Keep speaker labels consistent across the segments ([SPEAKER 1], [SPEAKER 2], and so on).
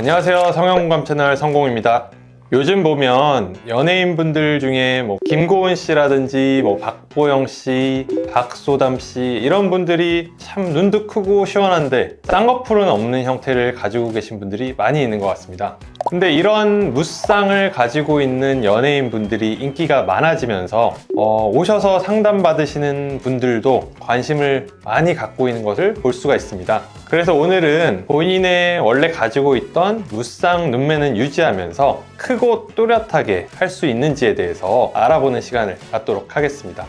[SPEAKER 1] 안녕하세요. 성형공감 채널 성공입니다. 요즘 보면 연예인분들 중에 뭐 김고은 씨라든지 뭐 박보영 씨, 박소담 씨 이런 분들이 참 눈도 크고 시원한데 쌍꺼풀은 없는 형태를 가지고 계신 분들이 많이 있는 것 같습니다. 근데 이런 무쌍을 가지고 있는 연예인분들이 인기가 많아지면서 어, 오셔서 상담받으시는 분들도 관심을 많이 갖고 있는 것을 볼 수가 있습니다. 그래서 오늘은 본인의 원래 가지고 있던 무쌍 눈매는 유지하면서 크고 또렷하게 할 수 있는지에 대해서 알아보는 시간을 갖도록 하겠습니다.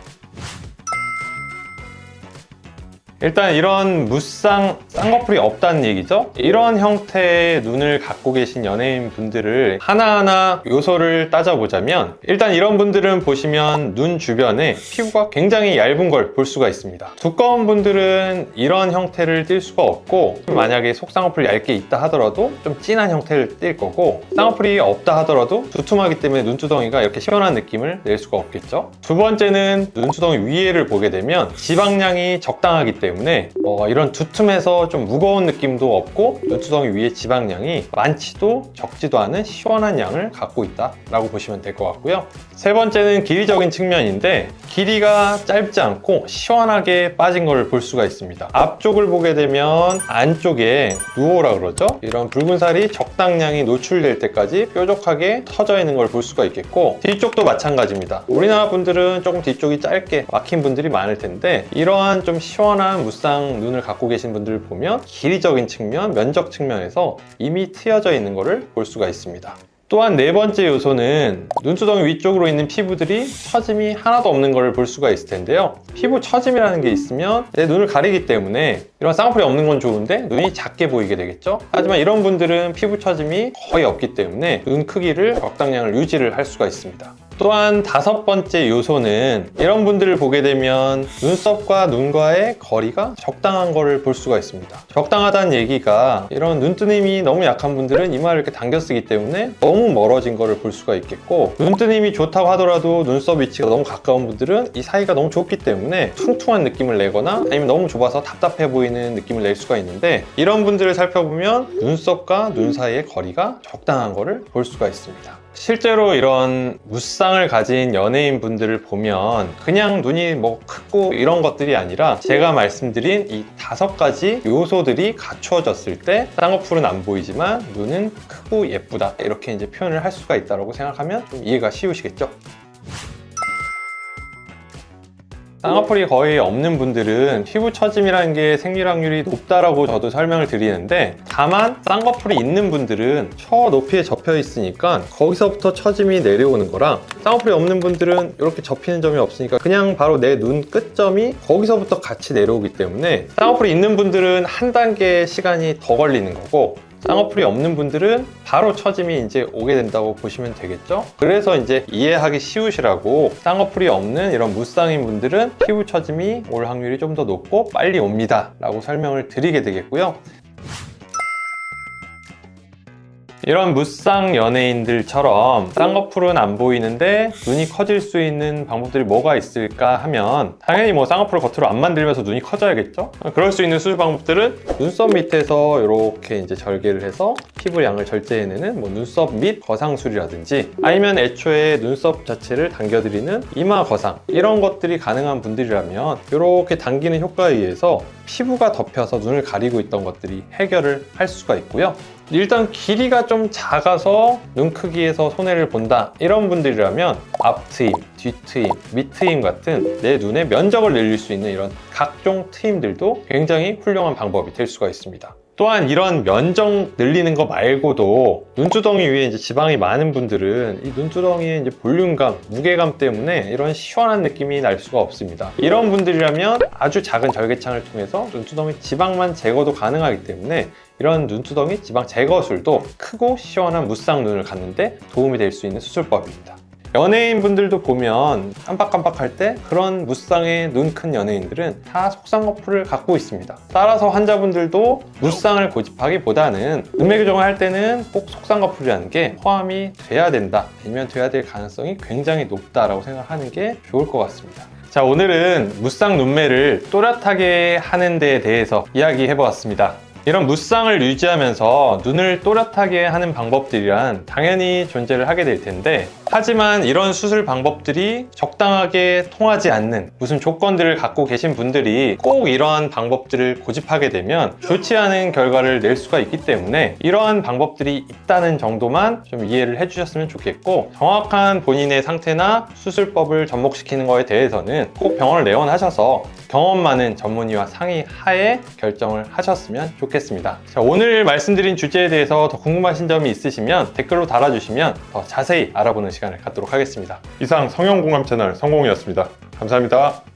[SPEAKER 1] 일단 이런 무쌍 쌍꺼풀이 없다는 얘기죠. 이런 형태의 눈을 갖고 계신 연예인 분들을 하나하나 요소를 따져보자면 일단 이런 분들은 보시면 눈 주변에 피부가 굉장히 얇은 걸 볼 수가 있습니다. 두꺼운 분들은 이런 형태를 띌 수가 없고 만약에 속쌍꺼풀이 얇게 있다 하더라도 좀 진한 형태를 띌 거고 쌍꺼풀이 없다 하더라도 두툼하기 때문에 눈두덩이가 이렇게 시원한 느낌을 낼 수가 없겠죠. 두 번째는 눈두덩이 위에를 보게 되면 지방량이 적당하기 때문에 때문에 어, 이런 두툼해서 좀 무거운 느낌도 없고 눈두덩이 위에 지방량이 많지도 적지도 않은 시원한 양을 갖고 있다라고 보시면 될 것 같고요. 세 번째는 길이적인 측면인데 길이가 짧지 않고 시원하게 빠진 걸 볼 수가 있습니다. 앞쪽을 보게 되면 안쪽에 누오라 그러죠. 이런 붉은 살이 적당량이 노출될 때까지 뾰족하게 터져 있는 걸 볼 수가 있겠고 뒤쪽도 마찬가지입니다. 우리나라 분들은 조금 뒤쪽이 짧게 막힌 분들이 많을 텐데 이러한 좀 시원한 무쌍 눈을 갖고 계신 분들을 보면 길이적인 측면, 면적 측면에서 이미 트여져 있는 것을 볼 수가 있습니다. 또한 네 번째 요소는 눈두덩이 위쪽으로 있는 피부들이 처짐이 하나도 없는 것을 볼 수가 있을 텐데요. 피부 처짐이라는 게 있으면 내 눈을 가리기 때문에 이런 쌍꺼풀이 없는 건 좋은데 눈이 작게 보이게 되겠죠. 하지만 이런 분들은 피부 처짐이 거의 없기 때문에 눈 크기를 적당량을 유지를 할 수가 있습니다. 또한 다섯 번째 요소는 이런 분들을 보게 되면 눈썹과 눈과의 거리가 적당한 거를 볼 수가 있습니다. 적당하다는 얘기가 이런 눈뜨림이 너무 약한 분들은 이마를 이렇게 당겨 쓰기 때문에 너무 멀어진 거를 볼 수가 있겠고 눈뜨림이 좋다고 하더라도 눈썹 위치가 너무 가까운 분들은 이 사이가 너무 좁기 때문에 퉁퉁한 느낌을 내거나 아니면 너무 좁아서 답답해 보이는 느낌을 낼 수가 있는데 이런 분들을 살펴보면 눈썹과 눈 사이의 거리가 적당한 거를 볼 수가 있습니다. 실제로 이런 무쌍 을 가진 연예인 분들을 보면 그냥 눈이 뭐 크고 이런 것들이 아니라 제가 말씀드린 이 다섯 가지 요소들이 갖추어졌을 때 쌍꺼풀은 안 보이지만 눈은 크고 예쁘다 이렇게 이제 표현을 할 수가 있다고 생각하면 좀 이해가 쉬우시겠죠? 쌍꺼풀이 거의 없는 분들은 피부 처짐이라는 게 생리 확률이 높다라고 저도 설명을 드리는데 다만 쌍꺼풀이 있는 분들은 초 높이에 접혀 있으니까 거기서부터 처짐이 내려오는 거랑 쌍꺼풀이 없는 분들은 이렇게 접히는 점이 없으니까 그냥 바로 내 눈 끝점이 거기서부터 같이 내려오기 때문에 쌍꺼풀이 있는 분들은 한 단계 시간이 더 걸리는 거고 쌍꺼풀이 없는 분들은 바로 처짐이 이제 오게 된다고 보시면 되겠죠? 그래서 이제 이해하기 쉬우시라고 쌍꺼풀이 없는 이런 무쌍인 분들은 피부 처짐이 올 확률이 좀 더 높고 빨리 옵니다 라고 설명을 드리게 되겠고요. 이런 무쌍 연예인들처럼 쌍꺼풀은 안 보이는데 눈이 커질 수 있는 방법들이 뭐가 있을까 하면 당연히 뭐 쌍꺼풀을 겉으로 안 만들면서 눈이 커져야겠죠? 그럴 수 있는 수술 방법들은 눈썹 밑에서 이렇게 이제 절개를 해서 피부량을 절제해내는 뭐 눈썹 밑 거상술이라든지 아니면 애초에 눈썹 자체를 당겨드리는 이마 거상 이런 것들이 가능한 분들이라면 이렇게 당기는 효과에 의해서 피부가 덮여서 눈을 가리고 있던 것들이 해결을 할 수가 있고요. 일단 길이가 좀 작아서 눈 크기에서 손해를 본다 이런 분들이라면 앞트임, 뒤트임, 밑트임 같은 내 눈의 면적을 늘릴 수 있는 이런 각종 트임들도 굉장히 훌륭한 방법이 될 수가 있습니다. 또한 이런 면적 늘리는 거 말고도 눈두덩이 위에 이제 지방이 많은 분들은 이 눈두덩이의 이제 볼륨감, 무게감 때문에 이런 시원한 느낌이 날 수가 없습니다. 이런 분들이라면 아주 작은 절개창을 통해서 눈두덩이 지방만 제거도 가능하기 때문에 이런 눈두덩이 지방 제거술도 크고 시원한 무쌍 눈을 갖는데 도움이 될 수 있는 수술법입니다. 연예인 분들도 보면 깜빡깜빡할 때 그런 무쌍의 눈 큰 연예인들은 다 속쌍꺼풀을 갖고 있습니다. 따라서 환자분들도 무쌍을 고집하기보다는 눈매 교정을 할 때는 꼭 속쌍꺼풀이라는 게 포함이 돼야 된다 아니면 돼야 될 가능성이 굉장히 높다라고 생각하는 게 좋을 것 같습니다. 자 오늘은 무쌍 눈매를 또렷하게 하는 데에 대해서 이야기해 보았습니다. 이런 무쌍을 유지하면서 눈을 또렷하게 하는 방법들이란 당연히 존재를 하게 될 텐데 하지만 이런 수술 방법들이 적당하게 통하지 않는 무슨 조건들을 갖고 계신 분들이 꼭 이러한 방법들을 고집하게 되면 좋지 않은 결과를 낼 수가 있기 때문에 이러한 방법들이 있다는 정도만 좀 이해를 해주셨으면 좋겠고 정확한 본인의 상태나 수술법을 접목시키는 거에 대해서는 꼭 병원을 내원하셔서 경험 많은 전문의와 상의하에 결정을 하셨으면 좋겠습니다. 자, 오늘 말씀드린 주제에 대해서 더 궁금하신 점이 있으시면 댓글로 달아주시면 더 자세히 알아보는 시간을 갖도록 하겠습니다. 이상 성형공감 채널 성공이었습니다. 감사합니다.